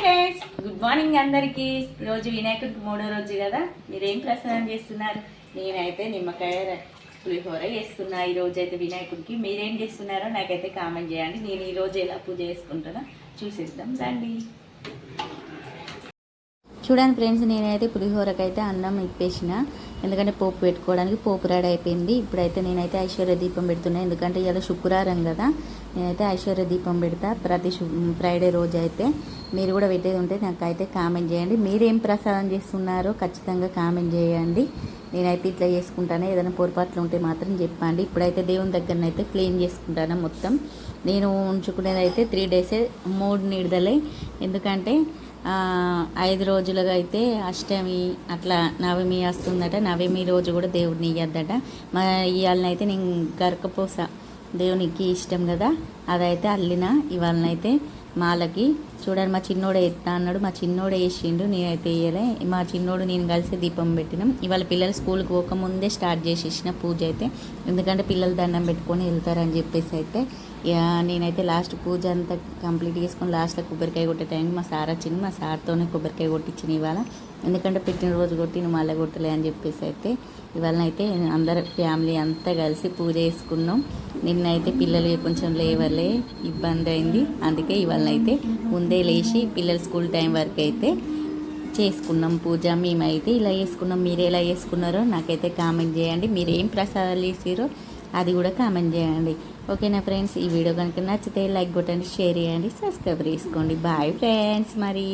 Friends good morning అందరికీ. రోజు వినాయకుడికి మూడో రోజు కదా. మీరేం ప్రసాదం చేస్తున్నారు? నేనైతే నిమ్మకాయ పులిహోర చేస్తున్నా. ఈ రోజు అయితే వినాయకుడికి. మీరేం చేస్తున్నారో నాకైతే కామెంట్ చేయండి. నేను ఈ రోజు ఎలా పూజ చేసుకుంటానో చూసేద్దాం రండి. చూడండి ఫ్రెండ్స్ నేనైతే పులిహోరకి అయితే అన్నం ఇప్పేసిన. ఎందుకంటే పోపు పెట్టుకోవడానికి పోపు రెడీ అయిపోయింది. ఇప్పుడైతే నేనైతే ఐశ్వర్య దీపం పెడుతున్నా. ఎందుకంటే ఇలా శుక్రవారం కదా. నేనైతే ఐశ్వర్య దీపం పెడతా ప్రతి ఫ్రైడే రోజు అయితే మీరు కూడా పెట్టేది ఉంటే నాకైతే కామెంట్ చేయండి. మీరేం ప్రసాదం చేస్తున్నారో ఖచ్చితంగా కామెంట్ చేయండి. నేనైతే ఇట్లా చేసుకుంటాను ఏదైనా పొరపాట్లు ఉంటే మాత్రం చెప్పండి. ఇప్పుడైతే దేవుని దగ్గరనైతే క్లీన్ చేసుకుంటాను మొత్తం. నేను ఉంచుకునేది అయితే త్రీ డేసే మూడు నీడదలే. ఎందుకంటే ఐదు రోజులుగా అయితే అష్టమి అట్లా నవమి వస్తుందట. నవమి రోజు కూడా దేవుడిని ఇయ్యద్దట. మా ఇవాళనైతే నేను గరకపోస దేవునికి ఇష్టం కదా. అదైతే అల్లిన ఇవాళనైతే మాలకి చూడండి మా చిన్నోడే ఎత్తా అన్నాడు మా చిన్నోడే వేసిండు నేనైతే వేయలే మా చిన్నోడు నేను కలిసి దీపం పెట్టినాం. ఇవాళ పిల్లలు స్కూల్కి పోకముందే స్టార్ట్ చేసేసిన పూజ అయితే. ఎందుకంటే పిల్లలు దండం పెట్టుకొని వెళ్తారని చెప్పేసి అయితే ఇక నేనైతే లాస్ట్ పూజ అంతా కంప్లీట్ చేసుకొని లాస్ట్లో కొబ్బరికాయ కొట్టే టైంకి మా సార్ వచ్చింది మా సార్తోనే కొబ్బరికాయ కొట్టించిన ఇవాళ. ఎందుకంటే పెట్టిన రోజు కొట్టి నువ్వు మళ్ళీ కొట్టలే అని చెప్పేసి అయితే ఇవాళనైతే అందరు ఫ్యామిలీ అంతా కలిసి పూజ చేసుకున్నాం. నిన్నైతే పిల్లలు కొంచెం లేవలే ఇబ్బంది అయింది. అందుకే ఇవాళనైతే ముందు ముందే లేచి పిల్లల స్కూల్ టైం వరకు అయితే చేసుకున్నాం పూజ. మేమైతే ఇలా చేసుకున్నాం. మీరు ఎలా చేసుకున్నారో నాకైతే కామెంట్ చేయండి. మీరు ఏం ప్రసాదాలు చేసారో అది కూడా కామెంట్ చేయండి. ఓకేనా ఫ్రెండ్స్? ఈ వీడియో కనుక నచ్చితే లైక్ కొట్టండి షేర్ చేయండి. సబ్స్క్రైబ్ చేసుకోండి. బాయ్ ఫ్రెండ్స్ మరి.